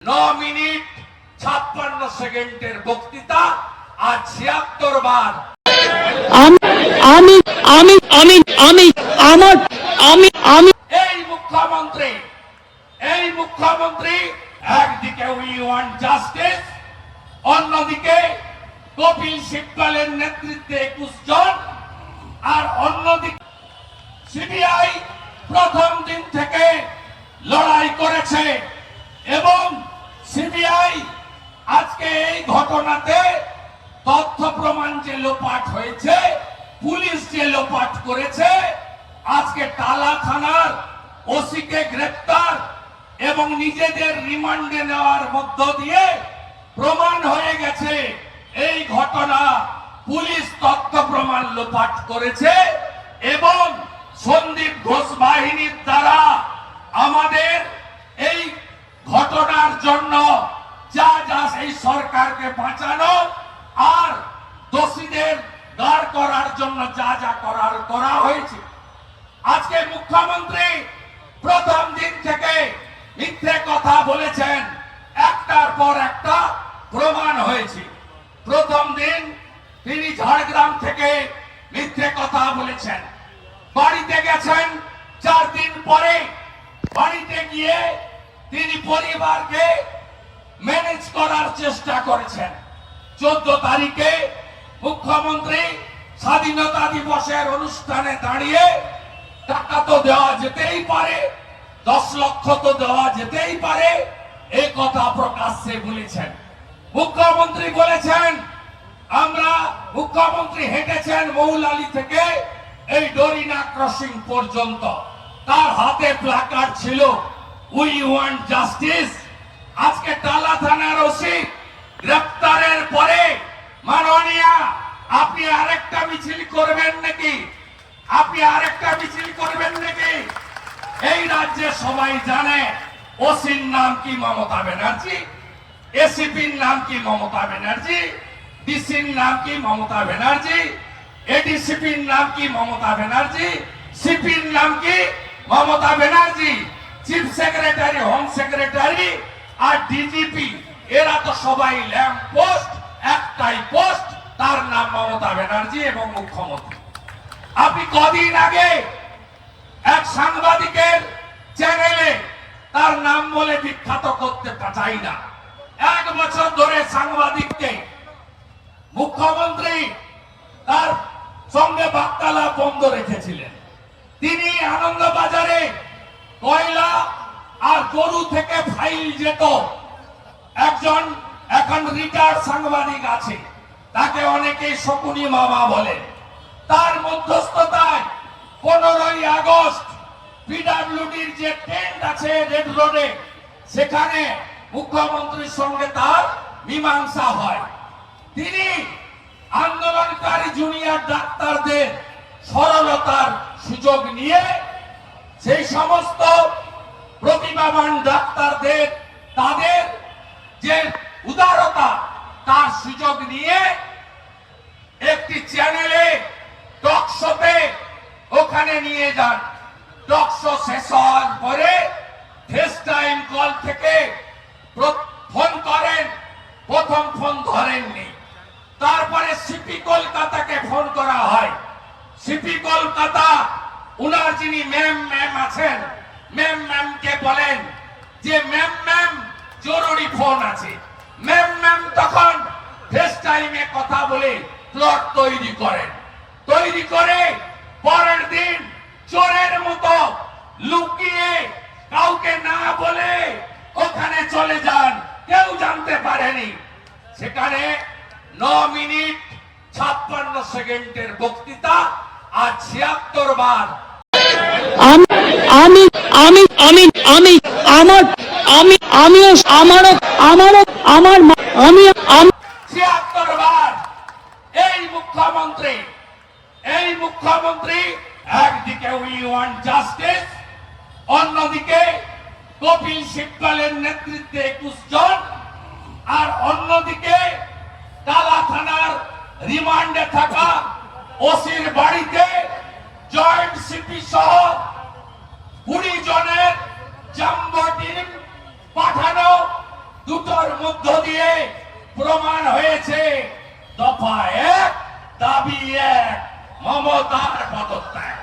ন মিনিট ছাপ্পান্ন সেকেন্ডের বক্তৃতা আজ ছিয়াত্তর বার। আমি আমি আমি আমি আমি আমার আমি আমি। এই মুখ্যমন্ত্রী এই মুখ্যমন্ত্রী একদিকে উই ওয়ান্ট জাস্টিস অন্যদিকে কপিল সিব্বলের নেতৃত্বে একুশ জন আর অন্যদিকে সিবিআই প্রথম দিন থেকে লড়াই করেছে এবং সিবিআই আজকে এই ঘটনাতে তথ্য প্রমাণ যে লোপাট হয়েছে, পুলিশ যে লোপাট করেছে, আজকে টালা থানার ওসিকে গ্রেপ্তার এবং নিজেদের রিমান্ডে নেওয়ার মধ্য দিয়ে প্রমাণ হয়ে গেছে এই ঘটনা পুলিশ তথ্য প্রমাণ লোপাট করেছে এবং সন্দীপ ঘোষ বাহিনীর দ্বারা আমাদের এই ঘটনার জন্য যা যা সেই সরকারকে বাঁচানো আর দোষীদের দাঁড় করার জন্য যা যা করার, করা হয়েছে। আজকে মুখ্যমন্ত্রী প্রথম দিন থেকে মিথ্যে কথা বলেছেন। একটার পর একটা প্রমাণ হয়েছে। প্রথম দিন তিনি ঝাড়গ্রাম থেকে মিথ্যে কথা বলেছেন। বাড়িতে গেছেন, চার দিন পরে বাড়িতে গিয়ে তিনি পরিবারকে ম্যানেজ করার চেষ্টা করেছেন। চোদ্দ তারিখে মুখ্যমন্ত্রী স্বাধীনতা দিবসের অনুষ্ঠানে দাঁড়িয়ে টাকা তো দেওয়া যেতেই পারে, দশ লক্ষ তো দেওয়া যেতেই পারে, এই কথা প্রকাশ্যে বলেছেন। মুখ্যমন্ত্রী বলেছেন, আমরা মুখ্যমন্ত্রী হেঁটেছেন মৌলালি থেকে এই ডরিনা ক্রসিং পর্যন্ত। তার হাতে প্লাকার্ড ছিল উই ওয়ান্ট জাস্টিস আজকে টালা থানার ওসি গ্রেপ্তারের পরে আরেকটা মিছিল করবেন নাকি? আপনি আরেকটা মিছিল করবেন নাকি? এই রাজ্যে সবাই জানে ওসির নাম কি মমতা ব্যানার্জি, এসিপির নাম কি মমতা ব্যানার্জি, ডিসির নাম কি মমতা ব্যানার্জি, এডিসিপির নাম কি মমতা ব্যানার্জি, সিপির নাম কি Mamata Banerjee, chief secretary, home secretary আর ডিজিপি, এরা তো সবাই ল্যাম্প পোস্ট মমতা ব্যানার্জি এবং মুখ্যমন্ত্রী। আপনি কদিন আগে এক সাংবাদিকের চ্যানেলে তার নাম বলে বিখ্যাত করতে চাই না। এক বছর ধরে সাংবাদিককে মুখ্যমন্ত্রী তার সঙ্গে বার্তালাপ বন্ধ রেখেছিলেন। তিনি আনন্দবাজারে কয়লা আর গরু থেকে ফাইল যেত। একজন এখন রিটায়ার্ড সাংবাদিক আছে। তাকে অনেকে শকুনি মামা বলে। তার মধ্যস্থতায় পনেরোই আগস্ট পিডাব্লিউডির যে টেন্ট আছে রেড রোডে সেখানে মুখ্যমন্ত্রীর সঙ্গে তার মীমাংসা হয়। তিনি আন্দোলনকারী জুনিয়র ডাক্তারদের সরলতার সুযোগ নিয়ে সেই সমস্ত প্রতিভাবান ডাক্তারদের, তাদের যে উদারতা, তার সুযোগ নিয়ে একটি চ্যানেলে টক শোতে ওখানে নিয়ে যান টক শো শেষ হওয়ার পরে ফেস টাইম কল থেকে প্র- ফোন করেন প্রথম ফোন ধরেননি তারপরে সিপি কলকাতাকে ফোন করা হয় সিপি কলকাতা, উনার যিনি ম্যাম ম্যাম আছেন, ম্যাম, ম্যামকে বলেন যে ম্যাম ম্যাম, জরুরি ফোন আছে। ম্যাম ম্যাম তখন ফেস টাইমে কথা বলে প্লট তৈরি করেন তৈরি করে পরের দিন চোরের মতো লুকিয়ে কাউকে না বলে ওখানে চলে যান। কেউ জানতে পারেনি। সেখানে ন মিনিট ছাপ্পান্ন সেকেন্ডের বক্তৃতা আজ ছিয়াত্তর বার। আমি আমি আমি আমি আমি আমার আমি আমিও আমারও আমারও আমার আমি ছিয়াত্তর বার। এই মুখ্যমন্ত্রী এই মুখ্যমন্ত্রী একদিকে উই ওয়ান্ট জাস্টিস অন্যদিকে কপিল সিব্বলের নেতৃত্বে একুশ জন আর অন্যদিকে টালা থানার রিমান্ডে থাকা ওসির বাড়িতে জয়েন্ট সিপি সহ কুড়ি জনের জাম্বো টিম পাঠানো মধ্য দিয়ে প্রমাণ হয়েছে। দফা এক, দাবি এক, মমতার পদত্যাগ।